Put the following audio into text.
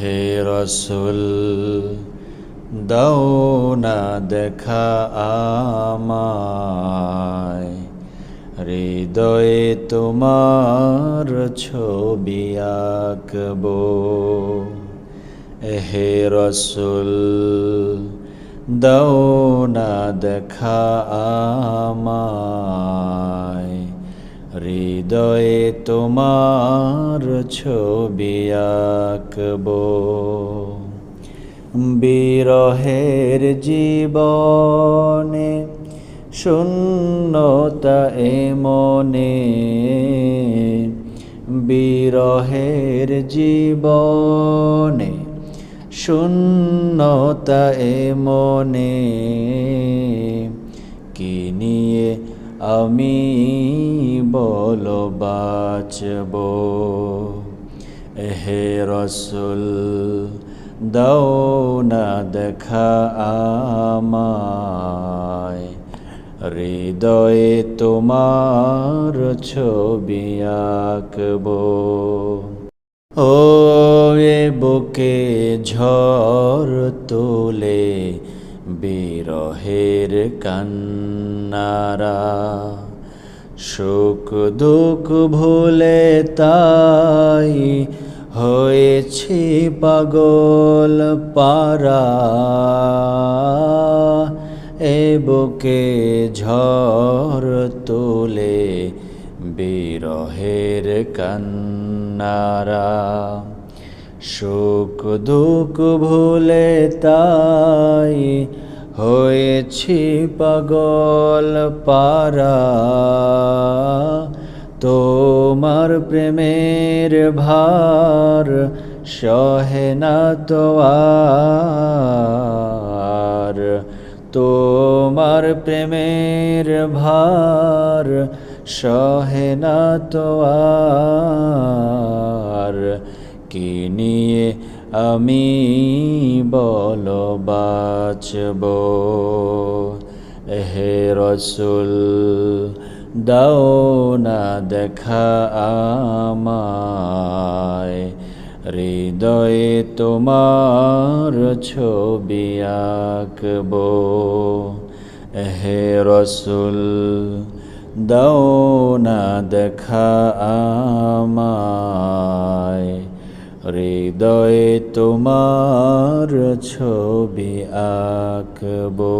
হে রসুল দাও না দেখা আমায়। হৃদয়ে তোমার ছবি আঁকবো। হে রসুল দাও না দেখা আমায়। হৃদয়ে তোমার ছবি আঁকবো। বিরহের জীবনে শূন্যতা এমনে। বিরহের জীবনে শূন্যতা এমনে। কি নিয়ে আমি বলো বাঁচব। হে রসুল, দাও না দেখা আমায়। হৃদয়ে তোমার ছবি আঁকবো। ও এ বুকে ঝড় তোলে, বিরহের কান্নারা সুখ দুঃখ ভুলে তাই হয়েছি পাগল পারা এ বুকে ঝড় তোলে বিরহের কান্নারা সুখ দুঃখ ভুলে তাই হয়েছি পাগল পারা। তোমার প্রেমের ভার সহে না তো আর। তোমার প্রেমের ভার সহে না তো আর। কি নিয়ে আমি বলো বাঁচব। হে রসুল, দাও না দেখা আমায়। হৃদয়ে তোমার ছবি আঁকবো। হে রসুল, দাও না দেখা আমায়। হৃদয়ে তোমার ছবি আঁকবো।